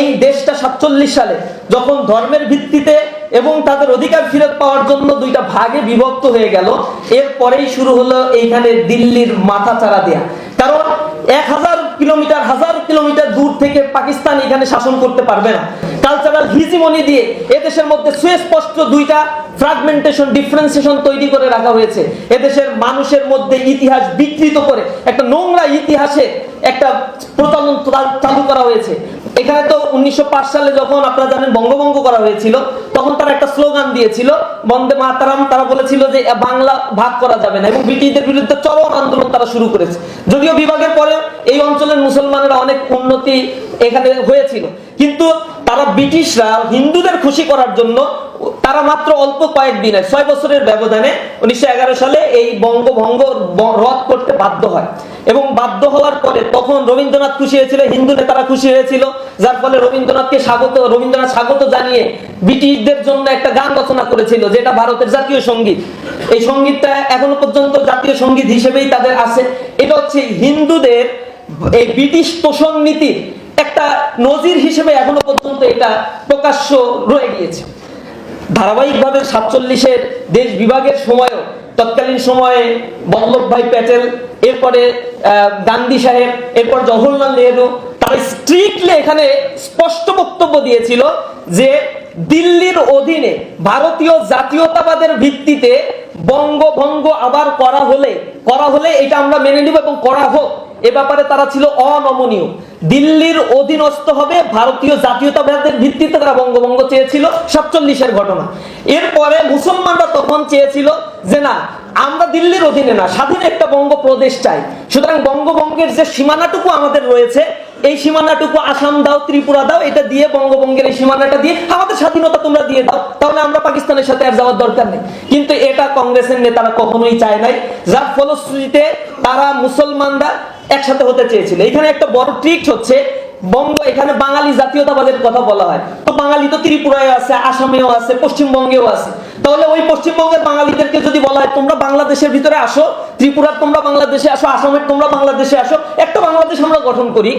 এই দেশটা সাতচল্লিশ সালে যখন ধর্মের ভিত্তিতে এবং তাদের অধিকার ফিরত পাওয়ার জন্য দুইটা ভাগে বিভক্ত হয়ে গেল, এরপরেই শুরু হলো এইখানে দিল্লির মাথা চারা দেয়া। কারণ এক হাজার কিলোমিটার হাজার কিলোমিটার দূর থেকে পাকিস্তান এখানে শাসন করতে পারবে না। কালচারাল হিজিমনি দিয়ে এদেশের মধ্যে সুস্পষ্ট দুইটা ফ্রাগমেন্টেশন ডিফারেন্সিয়েশন তৈরি করে রাখা হয়েছে। এদেশের মানুষের মধ্যে ইতিহাস বিকৃত করে একটা নোংরা ইতিহাসে একটা প্রচলন চালু করা হয়েছে। এখানে তো উনিশশো সালে যখন আপনারা জানেন বঙ্গভঙ্গ করা হয়েছিল, তখন তারা একটা স্লোগান দিয়েছিল, বন্দে মাতারাম, তারা বলেছিল যে বাংলা ভাগ করা যাবে না, এবং ব্রিটিশদের বিরুদ্ধে চরম আন্দোলন তারা শুরু করেছে। যদিও বিভাগের পরে এই অঞ্চলের মুসলমানেরা অনেক উন্নতি এখানে হয়েছিল, কিন্তু তারা ব্রিটিশরা হিন্দুদের খুশি করার জন্য, তারা মাত্র অল্প কয়েকদিনের ছয় বছরের ব্যবধানে উনিশশো এগারো সালে এই বঙ্গভঙ্গ রদ করতে বাধ্য হয়। এবং বাধ্য হওয়ার পরে তখন রবীন্দ্রনাথ খুশি হয়েছিল, হিন্দু নেতারা খুশি হয়েছিল, যার ফলে রবীন্দ্রনাথকে স্বাগত, রবীন্দ্রনাথ স্বাগত জানিয়ে ব্রিটিশদের জন্য একটা গান রচনা করেছিল, যেটা ভারতের জাতীয় সংগীত। এই সঙ্গীতটা এখনও পর্যন্ত জাতীয় সংগীত হিসেবেই তাদের আছে। এটা হচ্ছে হিন্দুদের এই ব্রিটিশ তোষণ নীতির একটা নজির হিসেবে এখনও পর্যন্ত এটা প্রকাশ্য রয়ে গিয়েছে। ধারাবাহিকভাবে সাতচল্লিশের দেশ বিভাগের সময়ও, তৎকালীন সময়ে বল্লভভাই প্যাটেল, এরপরে গান্ধী সাহেব, এরপর জওহরলাল নেহরু, তারা স্ট্রিক্টলি এখানে স্পষ্ট বক্তব্য দিয়েছিল যে দিল্লির অধীনে ভারতীয় জাতীয়তাবাদের ভিত্তিতে বঙ্গভঙ্গ আবার করা হলে করা হলে এটা আমরা মেনে নিব এবং করা হোক। এ ব্যাপারে তারা ছিল অনমনীয়। দিল্লির অধীনস্থ হবে ভারতীয় জাতীয়তাবাদের ভিত্তিতে তারা বঙ্গভঙ্গ চেয়েছিল, সাতচল্লিশের ঘটনা। এরপরে মুসলমানরা তখন চেয়েছিল যে না, আমরা দিল্লির অধীনে না, স্বাধীন একটা বঙ্গ প্রদেশ চাই। সুতরাং বঙ্গভঙ্গের যে সীমানাটুকু আমাদের রয়েছে, এই সীমানাটুকু আসাম দাও, ত্রিপুরা দাও, এটা দিয়ে বঙ্গভঙ্গের এই সীমানাটা দিয়ে আমাদের স্বাধীনতা তোমরা দিয়ে দাও, তাহলে আমরা পাকিস্তানের সাথে আর যাওয়ার দরকার নেই। কিন্তু এটা কংগ্রেসের নেতারা কখনোই চায় নাই, যার ফলশ্রুতিতে তারা মুসলমানরা একসাথে হতে চেয়েছিল। এখানে একটা বড় ট্রিক হচ্ছে, বঙ্গ, এখানে বাঙালি জাতীয়তাবাদের কথা বলা হয়। তো বাঙালি তো ত্রিপুরায় আছে, আসামেও আছে, পশ্চিমবঙ্গেও আছে। তাহলে ওই পশ্চিমবঙ্গের বাঙালিদেরকে যদি বলা হয়, তোমরা বাংলাদেশের ভিতরে আসো, ত্রিপুরার তোমরা বাংলাদেশে আসো, আসামের তোমরা বাংলাদেশে আসো, একটা বাংলাদেশ আমরা গঠন করি।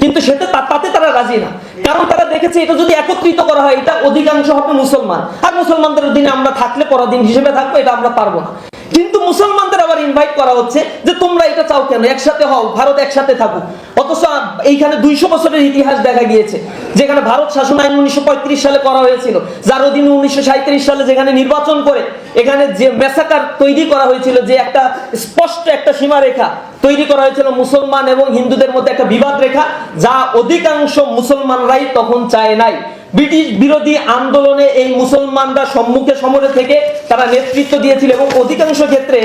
কিন্তু সেটা তাতে তারা রাজি না। কারণ তারা দেখেছে এটা যদি একত্রিত করা হয়, এটা অধিকাংশ হবে মুসলমান। আর মুসলমানদের অধীনে আমরা থাকলে পরাধীন হিসেবে থাকব, এটা আমরা পারব না। কিন্তু মুসলমানদের আবার ইনভাইট করা হচ্ছে যে তোমরা এটা চাও কেন? একসাথে হও, ভারত একসাথে থাকুক। অথচ এইখানে দুইশো বছরের ইতিহাস দেখা গিয়েছে, যেখানে ভারত শাসন আইন উনিশশো পঁয়ত্রিশ সালে করা হয়েছিল। যার অধীনে উনিশশো সাঁইত্রিশ সালে যেখানে নির্বাচন করে, এখানে যে মেসাকার তৈরি করা হয়েছিল, যে একটা স্পষ্ট একটা সীমারেখা তৈরি করা হয়েছিল মুসলমান এবং হিন্দুদের মধ্যে একটা বিবাদ রেখা যা অধিকাংশ মুসলমানরাই তখন চায় নাই। ব্রিটিশ বিরোধী আন্দোলনে এই মুসলমানরা সম্মুখে সমরে থেকে তারা নেতৃত্ব দিয়েছিল এবং অধিকাংশ ক্ষেত্রে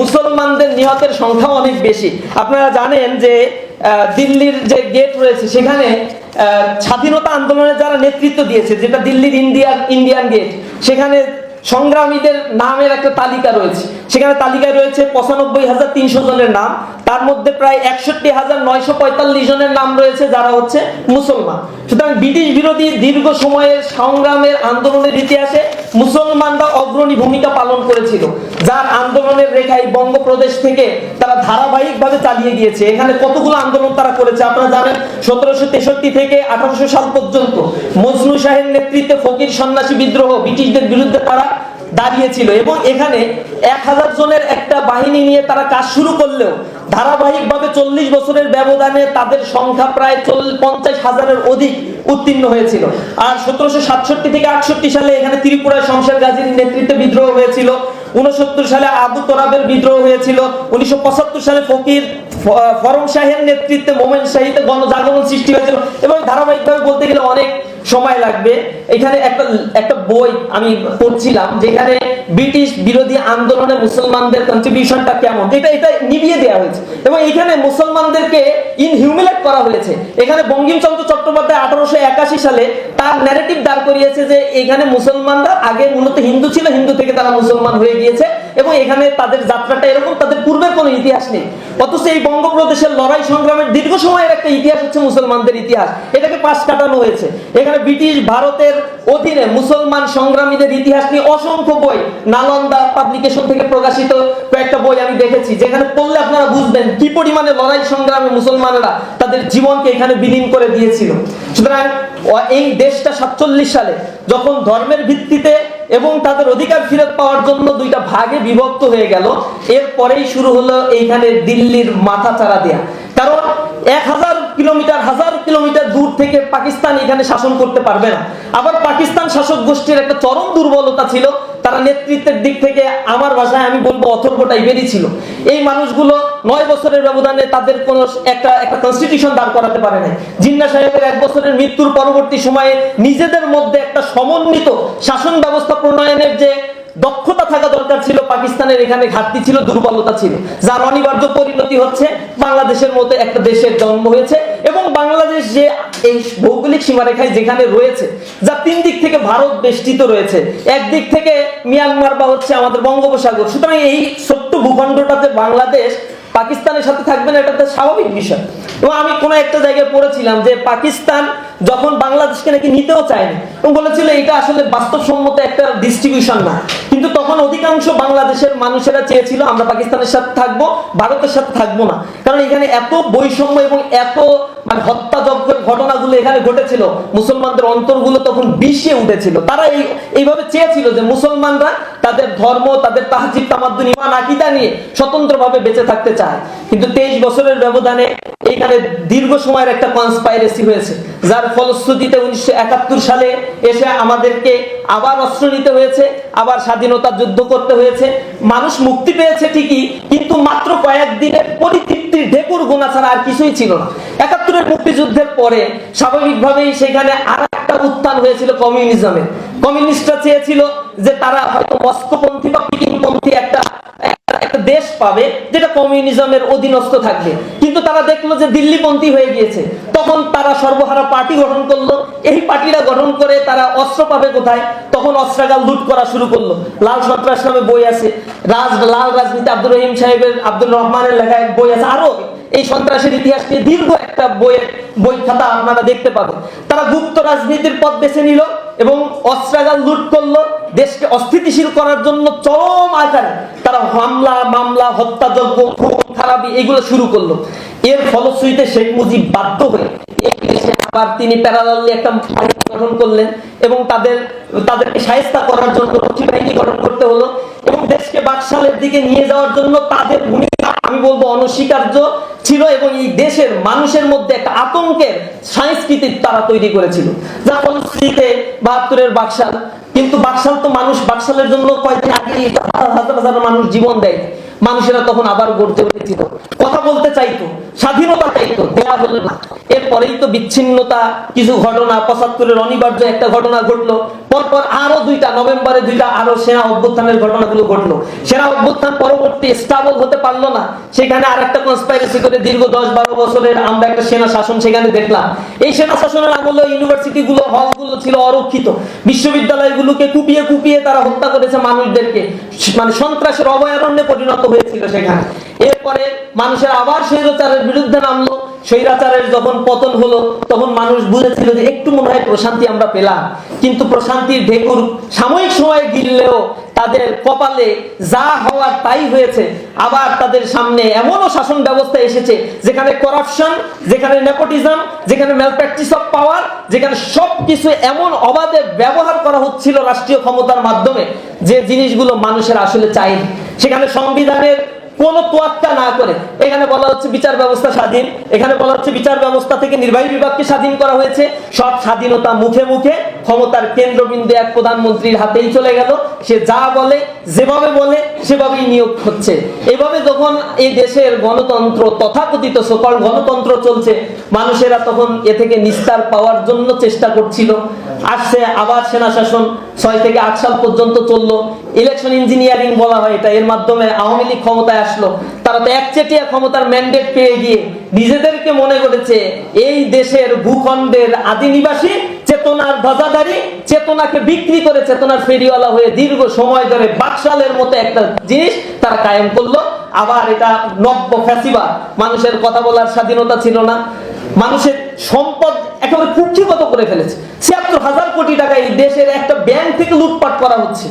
মুসলমানদের নিহতের সংখ্যা অনেক বেশি। আপনারা জানেন যে দিল্লির যে গেট রয়েছে, সেখানে স্বাধীনতা আন্দোলনে যারা নেতৃত্ব দিয়েছে, যেটা দিল্লির ইন্ডিয়ান ইন্ডিয়ান গেট সেখানে সংগ্রামীদের নামের একটা তালিকা রয়েছে। সেখানে তালিকায় রয়েছে পঁচানব্বই হাজার তিনশো জনের নাম। তার মধ্যে প্রায় একষট্টি হাজার নয়শো পঁয়তাল্লিশ জনের নাম রয়েছে, যারা হচ্ছে মুসলমান। সুতরাং ব্রিটিশ বিরোধী দীর্ঘ সময়ের সংগ্রামের আন্দোলনের ইতিহাসে মুসলমানরা অগ্রণী ভূমিকা পালন করেছিল। যার আন্দোলনের রেখায় বঙ্গপ্রদেশ থেকে তারা ধারাবাহিকভাবে চালিয়ে গিয়েছে। এখানে কতগুলো আন্দোলন তারা করেছে আপনারা জানেন, সতেরোশো তেষট্টি থেকে আঠারোশো সাল পর্যন্ত মজনু শাহের নেতৃত্বে ফকির সন্ন্যাসী বিদ্রোহ ব্রিটিশদের বিরুদ্ধে তারা দাঁড়িয়েছিল এবং এখানে এক হাজার জনের একটা বাহিনী নিয়ে তারা কাজ শুরু করলেও ধারাবাহিকভাবে চল্লিশ বছরের ব্যবধানে তাদের সংখ্যা প্রায় পঞ্চাশ হাজারের অধিক উত্তীর্ণ হয়েছিল। আর সতেরোশো সাতষট্টি থেকে আটষট্টি সালে এখানে ত্রিপুরায় শমশের গাজীর নেতৃত্বে বিদ্রোহ হয়েছিল। উনসত্তর সালে আবু তোরাবের বিদ্রোহ হয়েছিল। উনিশশো পঁচাত্তর সালে ফকির ফরম শাহের নেতৃত্বে মোমেন শাহিতে গণজাগরণ সৃষ্টি হয়েছিল। এবং ধারাবাহিকভাবে বলতে গেলে অনেক সময় লাগবে। এখানে একটা একটা বই আমি পড়ছিলাম যেখানে ব্রিটিশ বিরোধী আন্দোলনে মুসলমানদের কন্ট্রিবিউশনটা কেমন? এটা এটা নিভিয়ে দেওয়া হয়েছে। এবং এখানে মুসলমানদেরকে ইনহিউমিলেট করা হয়েছে। এখানে বঙ্কিমচন্দ্র চট্টোপাধ্যায় আঠারোশো একাশি সালে তার ন্যারেটিভ দাঁড় করিয়েছে যে এখানে মুসলমানরা আগে মূলত হিন্দু ছিল, হিন্দু থেকে তারা মুসলমান হয়ে গিয়েছে এবং এখানে তাদের যাত্রাটা এরকম, তাদের পূর্বের কোনো ইতিহাস নেই। অথচ এই বঙ্গপ্রদেশের লড়াই সংগ্রামের দীর্ঘ সময়ের একটা ইতিহাস হচ্ছে মুসলমানদের ইতিহাস। এটাকে পাশ কাটানো হয়েছে। এখানে ব্রিটিশ ভারতের অধীনে মুসলমান সংগ্রামীদের ইতিহাস নিয়ে অসংখ্য বই নালন্দা পাবলিকেশন থেকে প্রকাশিত কয়েকটা বই আমি দেখেছি, যেখানে পড়লে আপনারা বুঝবেন কি পরিমাণে লড়াই সংগ্রামে মুসলমানেরা তাদের জীবনকে এখানে বিলীন করে দিয়েছিল। সুতরাং এই দেশটা সাতচল্লিশ সালে যখন ধর্মের ভিত্তিতে এবং তাদের অধিকার ফিরত পাওয়ার জন্য দুইটা ভাগে বিভক্ত হয়ে গেল, এরপরেই শুরু হলো এইখানে দিল্লির মাথা চারা দেয়া। কারণ, এক হাজার কিলোমিটার হাজার কিলোমিটার দূর থেকে পাকিস্তান এখানে শাসন করতে পারবে না। আবার পাকিস্তান শাসক গোষ্ঠীর একটা চরম দুর্বলতা ছিল তারা নেতৃত্বের দিক থেকে আমার ভাষায় আমি বলব অথর্ব টাইপেরই ছিল। এই মানুষগুলো নয় বছরের ব্যবধানে তাদের কোন একটা একটা কনস্টিটিউশন দাঁড় করাতে পারে নাই। জিন্না সাহেবের এক বছরের মৃত্যুর পরবর্তী সময়ে নিজেদের মধ্যে একটা সমন্বিত শাসন ব্যবস্থা প্রণয়নের যে দক্ষতা থাকা দরকার ছিল, পাকিস্তানের এখানে ঘাটতি ছিল, দুর্বলতা ছিল। যার অনিবার্য পরিণতি হচ্ছে বাংলাদেশের মতো একটা দেশের জন্ম হয়েছে এবং বাংলাদেশ যে এই ভৌগোলিক সীমারেখায় যেখানে রয়েছে, যা তিন দিক থেকে ভারত বেষ্টিত রয়েছে। একদিক থেকে মিয়ানমার বা হচ্ছে আমাদের বঙ্গোপসাগর। সুতরাং এই ছোট্ট ভূখণ্ডটাতে বাংলাদেশ পাকিস্তানের সাথে থাকবে না এটা তো স্বাভাবিক বিষয়। এবং আমি কোনো একটা জায়গায় পড়েছিলাম যে পাকিস্তান যখন বাংলাদেশকে নাকি নিতেও চায়নি, এবং বলেছিল এটা আসলে বাস্তবসম্মত একটা ডিস্ট্রিবিউশন না। তখন অধিকাংশ বাংলাদেশের মানুষেরা চেয়েছিল আমরা পাকিস্তানের সাথে থাকব, ভারতের সাথে থাকব না। কারণ এখানে এত বৈষম্য এবং এত মানে হত্যাযজ্ঞের ঘটনাগুলো এখানে ঘটেছিল, মুসলমানদের অন্তরগুলো তখন বিষে উঠেছিল। তারা এই, এইভাবে চেয়েছিল যে মুসলমানরা তাদের ধর্ম, তাদের তাহজিব, তামাদ্দুন, ইমান, আকিদা নিয়ে স্বতন্ত্রভাবে বেঁচে থাকতে চায়। কিন্তু তেইশ বছরের ব্যবধানে এখানে দীর্ঘ সময়ের একটা কনস্পাইরেসি হয়েছে, যার ফলশ্রুতিতে উনিশশো একাত্তর সালে এসে আমাদেরকে আবার অস্ত্র নিতে হয়েছে, আবার স্বাধীনতার যুদ্ধ করতে হয়েছে। মানুষ মুক্তি পেয়েছে ঠিকই, কিন্তু মাত্র কয়েকদিনের পরিতৃপ্তির ঢেকুর গোনা ছাড়া আর কিছুই ছিল না। একাত্তরের মুক্তিযুদ্ধের পরে স্বাভাবিকভাবেই সেখানে আর উত্থান হয়েছিল কমিউনিজমের কমিউনিস্টরা চেয়েছিল যে তারা হয়তো মস্কোপন্থী বা পিকিংপন্থী একটা, একটা- দেশ পাবে যেটা কমিউনিজমের অধীনস্থ থাকবে। কিন্তু তারা দেখল যে দিল্লিপন্থী হয়ে গিয়েছে। তখন তারা সর্বহারা পার্টি গঠন করল। এই পার্টিরা গঠন করে তারা অস্ত্র পাবে কোথায়? তখন অস্ত্রাগার লুট করা শুরু করল। লাল সন্ত্রাস নামে বই আছে। রাজ, লাল রাজনীতি আব্দুর রহিম সাহেবের আব্দুল রহমানের লেখা এক বই আছে আরও এই সন্ত্রাসের ইতিহাস নিয়ে দীর্ঘ একটা বইয়ের বই খাতা আপনারা দেখতে পাবেন। তারা গুপ্ত রাজনীতির পথ বেছে নিল এবং অস্ত্রাগার লুট করল, দেশকে অস্থিতিশীল করার জন্য চরম আকারে তারা হামলা, মামলা, হত্যাযজ্ঞ খারাপি এগুলো শুরু করল। এর ফলশ্রুতিতে শেখ মুজিব বাধ্য হয়ে এই দেশে আবার তিনি প্যারালালি একটা গঠন করলেন এবং তাদের, তাদেরকে সাহেস্তা করার জন্য বাহিনী গঠন করতে হলো। বাকশালের দিকে নিয়ে যাওয়ার জন্য তাদের ভূমিকা, আমি বলব অনস্বীকার্য ছিল এবং এই দেশের মানুষের মধ্যে একটা আতঙ্কের সংস্কৃতি তারা তৈরি করেছিল। যার ফলশ্রুতিতে বাহাত্তরের বাকশাল। কিন্তু বাকশাল তো মানুষ, বাকশালের জন্য কয়েকদিন আগে হাজার হাজার মানুষ জীবন দেয়। মানুষেরা তখন আবার গড়তে উঠেছিল। কথা বলতে চাইতো, স্বাধীনতা চাইতো, দেয়া হলো না। এরপরেই তো বিচ্ছিন্নতা, কিছু ঘটনা, পঁচাত্তরের অনিবার্য একটা ঘটনা ঘটলো। পরপর আরও দুইটা, নভেম্বরে দুইটা আরও সেনা অভ্যুত্থানের ঘটনাগুলো ঘটলো। সেনা অভ্যুত্থান পরবর্তী স্টাবল হতে পারল না। সেখানে আর একটা কনস্পাইরেসি করে দীর্ঘ দশ বারো বছরের আমরা একটা সেনা শাসন সেখানে দেখলাম। এই সেনা শাসনের আমলে ইউনিভার্সিটি গুলো হলগুলো ছিল অরক্ষিত। বিশ্ববিদ্যালয়গুলোকে কুপিয়ে কুপিয়ে তারা হত্যা করেছে মানুষদেরকে। মানে সন্ত্রাসের অভয়ারণ্যে পরিণত হয়েছিল সেখানে। এরপরে মানুষের আবার স্বৈরাচারের বিরুদ্ধে নামলো। স্বৈরাচারের যখন পতন হলো, তখন মানুষ বুঝেছিল যে একটু মনে হয় প্রশান্তি আমরা পেলাম। কিন্তু প্রশান্তির ঢেকুর সাময়িক সময় গিললেও তাদের কপালে যা হওয়ার তাই হয়েছে। আবার তাদের সামনে এমনও শাসন ব্যবস্থা এসেছে, যেখানে করাপশন যেখানে নেপোটিজম যেখানে ম্যালপ্র্যাকটিস অফ পাওয়ার যেখানে সবকিছু এমন অবাধে ব্যবহার করা হচ্ছিল রাষ্ট্রীয় ক্ষমতার মাধ্যমে যে জিনিসগুলো মানুষের আসলে চাইনি সেখানে সংবিধানের কোন তোয়াক্কা না করে। এখানে বলা হচ্ছে বিচার ব্যবস্থা স্বাধীন। এখানে বলা হচ্ছে বিচার ব্যবস্থা থেকে নির্বাহী বিভাগকে স্বাধীন করা হয়েছে। সব স্বাধীনতা মুখে মুখে ক্ষমতার কেন্দ্রবিন্দু এক প্রধানমন্ত্রীর হাতেই চলে গেল। সে যা বলে, যেভাবে বলে, সেভাবেই নিয়োগ হচ্ছে। এভাবে যখন এই দেশের গণতন্ত্র তথাকথিত সকল গণতন্ত্র চলছে, মানুষেরা তখন এ থেকে নিস্তার পাওয়ার জন্য চেষ্টা করছিল। আসছে আবার সেনা শাসন, ছয় থেকে আট সাল পর্যন্ত চলল। ইলেকশন ইঞ্জিনিয়ারিং বলা হয় এটা, এর মাধ্যমে আওয়ামী লীগ ক্ষমতায় আসলো। তারা তো একচেটিয়া ক্ষমতার ম্যান্ডেট পেয়ে গিয়ে নিজেদেরকে মনে করেছে, এই দেশের ভূখণ্ডের আদি নিবাসী চেতনার ধ্বজাধারী, চেতনাকে বিক্রি করে চেতনার ফেরিওয়ালা হয়ে দীর্ঘ সময় ধরে বাকশালের মতো একটা জিনিস তারা কায়েম করল। আবার এটা নব্য ফ্যাসিবা মানুষের কথা বলার স্বাধীনতা ছিল না। মানুষের সম্পদ একেবারে কুক্ষিগত করে ফেলেছে। ছিয়াত্তর হাজার কোটি টাকা এই দেশের একটা ব্যাংক থেকে লুটপাট করা হচ্ছে।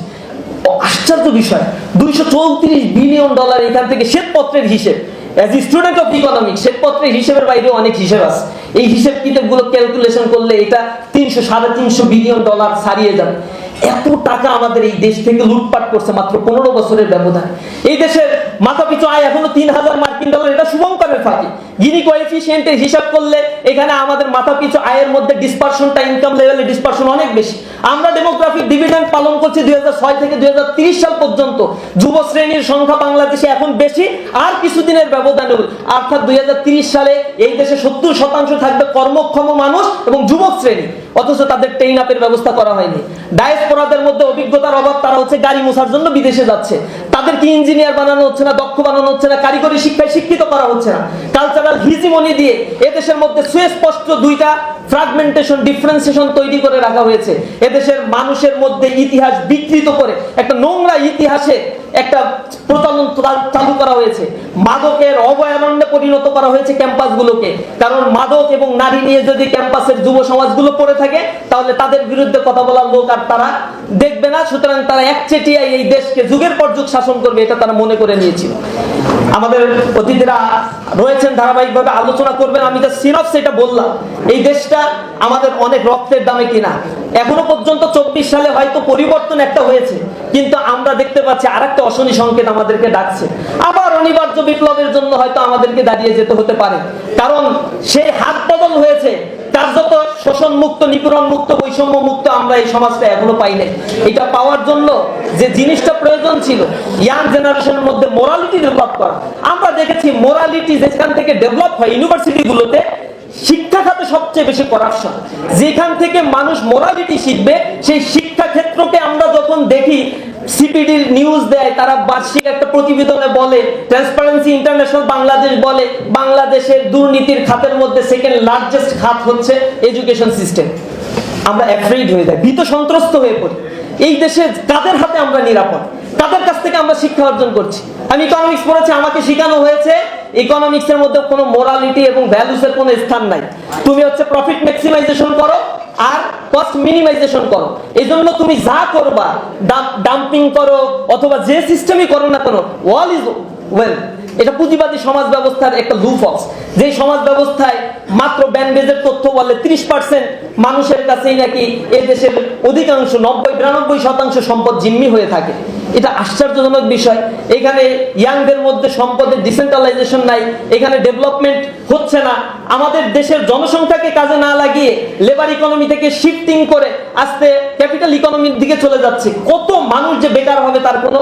আশ্চর্য বিষয়। দুইশো চৌত্রিশ বিলিয়ন ডলার এখান থেকে শ্বেতপত্রের হিসেব। অ্যাজ স্টুডেন্ট অফ ইকোনমিক্স শ্বেতপত্রের হিসেবের বাইরে অনেক হিসেব আছে। এই হিসেব কিতাবগুলো ক্যালকুলেশন করলে এটা তিনশো, সাড়ে তিনশো বিলিয়ন ডলার ছাড়িয়ে যাবে। এত টাকা আমাদের এই দেশ থেকে লুটপাট করছে মাত্র পনেরো বছরের ব্যবধান। এই দেশের মাথা পিছু আয় এখনও তিন হাজার মার্কিন ডলার, এটা শুভঙ্করের ফাঁকি। গিনি কোএফিসিয়েন্টের হিসাব করলে এখানে আমাদের মাথা পিছু আয়ের মধ্যে ডিসপারশনটা ইনকাম লেভেলে ডিসপারশন অনেক বেশি। আমরা ডেমোগ্রাফিক ডিভিডেন্ড পালন করছি দুই থেকে দুই সাল পর্যন্ত। যুব শ্রেণির সংখ্যা বাংলাদেশে এখন বেশি, আর কিছুদিনের ব্যবধানে অর্থাৎ দুই হাজার তিরিশ সালে এই দেশে সত্তর শতাংশ থাকবে কর্মক্ষম মানুষ এবং যুবক শ্রেণি। অথচ তাদের ট্রেন আপের ব্যবস্থা করা হয়নি। ডায়াসপোরাদের মধ্যে অভিজ্ঞতার অভাব, তারা হচ্ছে গাড়ি মোছার জন্য বিদেশে যাচ্ছে। তাদেরকে ইঞ্জিনিয়ার বানানো হচ্ছে না, দক্ষ বানানো হচ্ছে না, কারিগরি শিক্ষায় শিক্ষিত করা হচ্ছে না। কালচারাল হিজিমনি দিয়ে এদেশের মধ্যে সুস্পষ্ট দুইটা ফ্রাগমেন্টেশন ডিফারেন্সিয়েশন তৈরি করে রাখা হয়েছে। এদেশের মানুষের মধ্যে ইতিহাস বিকৃত করে একটা নোংরা ইতিহাসে একটা প্রচলন চালু করা হয়েছে। মাদকের অভয়ারণ্যে পরিণত করা হয়েছে ক্যাম্পাসগুলোকে। কারণ মাদক এবং নারী নিয়ে যদি ক্যাম্পাসের যুব সমাজগুলো পড়ে থাকে, তাহলে তাদের বিরুদ্ধে কথা বলার লোক আর তারা দেখবে না, সুতরাং তারা একচেটিয়াই এই দেশকে যুগের পর যুগ শাসন করবে, এটা তারা মনে করে নিয়েছিল। আমাদের অতিথিরা রয়েছেন, ধারাবাহিকভাবে আলোচনা করবেন, আমি যা সিনপ সেটা বললাম। এই দেশটা আমাদের অনেক রক্তের দামে কিনা। এখনও পর্যন্ত চব্বিশ সালে হয়তো পরিবর্তন একটা হয়েছে, কিন্তু আমরা দেখতে পাচ্ছি আর একটা অশনি সংকেত আমাদেরকে ডাকছে। আবার অনিবার্য বিপ্লবের জন্য হয়তো আমাদেরকে দাঁড়িয়ে যেতে হতে পারে। কারণ সেই হাত বদল হয়েছে কার্যত শোষণ মুক্ত, নিপীড়ন মুক্ত, বৈষম্য মুক্ত আমরা এই সমাজটা এখনও পাই নাই। এটা পাওয়ার জন্য যে জিনিসটা প্রয়োজন ছিল ইয়াং জেনারেশনের মধ্যে মোরালিটি ডেভেলপ করা। আমরা দেখেছি মোরালিটি যেখান থেকে ডেভেলপ হয় ইউনিভার্সিটিগুলোতে শিক্ষা খাতে সবচেয়ে বেশি করাপশন যেখান থেকে মানুষ মোরালিটি শিখবে, সেই শিক্ষা ক্ষেত্রকে আমরা যখন দেখি সিপিডির নিউজ দেয়, তারা বার্ষিক একটা প্রতিবেদনে বলে ট্রান্সপারেন্সি ইন্টারন্যাশনাল বাংলাদেশ বলে, বাংলাদেশের দুর্নীতির খাতের মধ্যে সেকেন্ড লার্জেস্ট খাত হচ্ছে এডুকেশন সিস্টেম আমরা অ্যাফ্রেড হয়ে যাই, ভীত সন্ত্রস্ত হয়ে পড়ি। এই দেশে কাদের হাতে আমরা নিরাপদ? কাদের কাছ থেকে আমরা শিক্ষা অর্জন করছি? আমি ইকোনমিক্স পড়েছি, আমাকে শেখানো হয়েছে ইকোনমিক্স এর মধ্যে কোনো মোরালিটি এবং ভ্যালুস এর কোনো স্থান নাই। তুমি হচ্ছে প্রফিট ম্যাক্সিমাইজেশন করো আর কস্ট মিনিমাইজেশন করো। এই জন্য তুমি যা করবা ডাম্পিং করো, অথবা যে সিস্টেমই করো না কেন অল ইজ ওয়েল এটা পুঁজিবাদী সমাজ ব্যবস্থার একটা লুফক্স যে সমাজ ব্যবস্থায় মাত্র ব্যান্ডেজের তথ্য বলে ত্রিশ পার্সেন্ট মানুষের কাছেই নাকি এ দেশের অধিকাংশ নব্বই, বিরানব্বই শতাংশ সম্পদ জিম্মি হয়ে থাকে। এটা আশ্চর্যজনক বিষয়। এখানে ইয়াংদের মধ্যে সম্পদের ডিসেন্ট্রালাইজেশন নাই, এখানে ডেভেলপমেন্ট হচ্ছে না। আমাদের দেশের জনসংখ্যাকে কাজে না লাগিয়ে লেবার ইকোনমি থেকে শিফটিং করে আস্তে ক্যাপিটাল ইকোনমির দিকে চলে যাচ্ছে। কত মানুষ যে বেকার হবে তার কোনো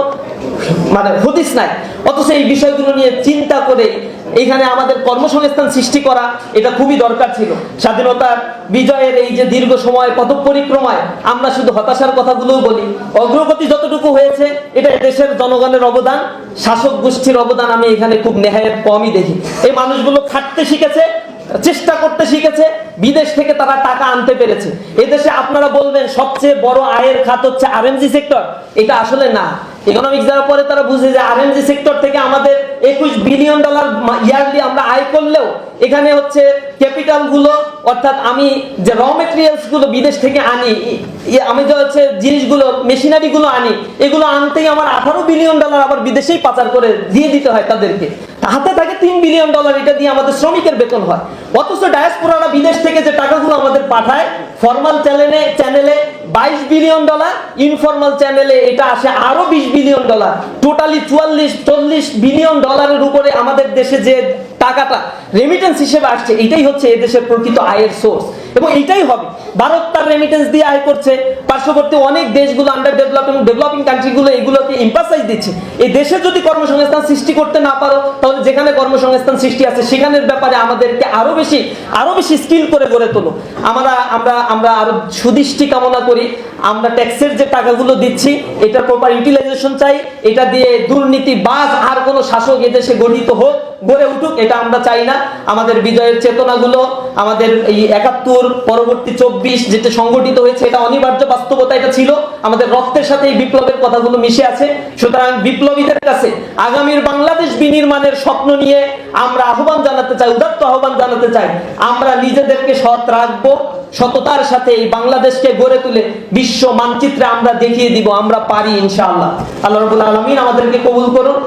মানে হদিস নাই। অথচ এই বিষয়গুলো নিয়ে চিন্তা করে এখানে আমাদের কর্মসংস্থান সৃষ্টি করা, এটা খুবই দরকার ছিল। স্বাধীনতার বিজয়ের এই যে দীর্ঘ সময় পথ পরিক্রমায় আমরা শুধু হতাশার কথাগুলোও বলি। অগ্রগতি যতটুকু হয়েছে, এটা দেশের জনগণের অবদান, শাসক গোষ্ঠীর অবদান আমি এখানে খুব নেহায়ের কমই দেখি। এই মানুষগুলো খাটতে শিখেছে, চেষ্টা করতে শিখেছে, বিদেশ থেকে তারা টাকা আনতে পেরেছে। এদেশে আপনারা বলবেন, সবচেয়ে বড় আয়ের খাত হচ্ছে আরএমজি সেক্টর এটা আসলে না। ইকোনমিক্স যারা পরে তারা বুঝে যে আরএমজি সেক্টর থেকে আমাদের একুশ বিলিয়ন ডলার ইয়ারলি আমরা আয় করলেও এখানে হচ্ছে ক্যাপিটালগুলো, অর্থাৎ আমি যে র মেটেরিয়ালসগুলো বিদেশ থেকে আনি আমি যে হচ্ছে জিনিসগুলো মেশিনারি গুলো আনি, এগুলো আনতেই আমার আঠারো বিলিয়ন ডলার আবার বিদেশেই পাচার করে দিয়ে দিতে হয় তাদেরকে। হাতে থাকে তিন বিলিয়ন ডলার এটা দিয়ে আমাদের শ্রমিকের বেতন হয়। অথচ ডায়াসপোরারা বিদেশ থেকে যে টাকাগুলো আমাদের পাঠায় ফর্মাল চ্যানেলে চ্যানেলে বাইশ বিলিয়ন ডলার ইনফর্মাল চ্যানেলে এটা আসে আরও বিশ বিলিয়ন ডলার। টোটালি চুয়াল্লিশ, চল্লিশ বিলিয়ন ডলারের উপরে আমাদের দেশে যে টাকাটা রেমিটেন্স হিসেবে আসছে, এটাই হচ্ছে এদেশের প্রকৃত আয়ের সোর্স এবং এটাই হবে। ভারত তার রেমিটেন্স দিয়ে আয় করছে। পার্শ্ববর্তী অনেক দেশগুলো আন্ডার ডেভেলপ ডেভেলপিং কান্ট্রিগুলো এগুলোকে ইম্পাসাইজ দিচ্ছে। এই দেশে যদি কর্মসংস্থান সৃষ্টি করতে না পারো, তাহলে যেখানে কর্মসংস্থান সৃষ্টি আছে, সেখানের ব্যাপারে আমাদেরকে আরও বেশি আরও বেশি স্কিল করে গড়ে তোলো। আমরা আমরা আমরা আরও সুদৃষ্টি কামনা করি। আমরা ট্যাক্সের যে টাকাগুলো দিচ্ছি, এটার প্রপার ইউটিলাইজেশন চাই। এটা দিয়ে দুর্নীতি বাজ আর কোনো শাসক এদেশে গঠিত হোক, গড়ে উঠুক, এটা আমরা চাই না। আমাদের বিজয়ের চেতনাগুলো, আমাদের এই একাত্তর পরবর্তী চব্বিশ যেটা সংগঠিত হয়েছে, এটা অনিবার্য বাস্তবতা এটা ছিল। আমাদের রক্তের সাথে এই বিপ্লবের কথাগুলো মিশে আছে। সুতরাং বিপ্লবীদের কাছে আগামীর বাংলাদেশ বিনির্মাণের স্বপ্ন নিয়ে আমরা আহ্বান জানাতে চাই, উদাত্ত আহ্বান জানাতে চাই। আমরা নিজেদেরকে সৎ রাখব, সততার সাথে এই বাংলাদেশকে গড়ে তুলে বিশ্ব মানচিত্রে আমরা দেখিয়ে দিব, আমরা পারি ইনশাআল্লাহ। আল্লাহ রবুল আলমিন আমাদেরকে কবুল করুন।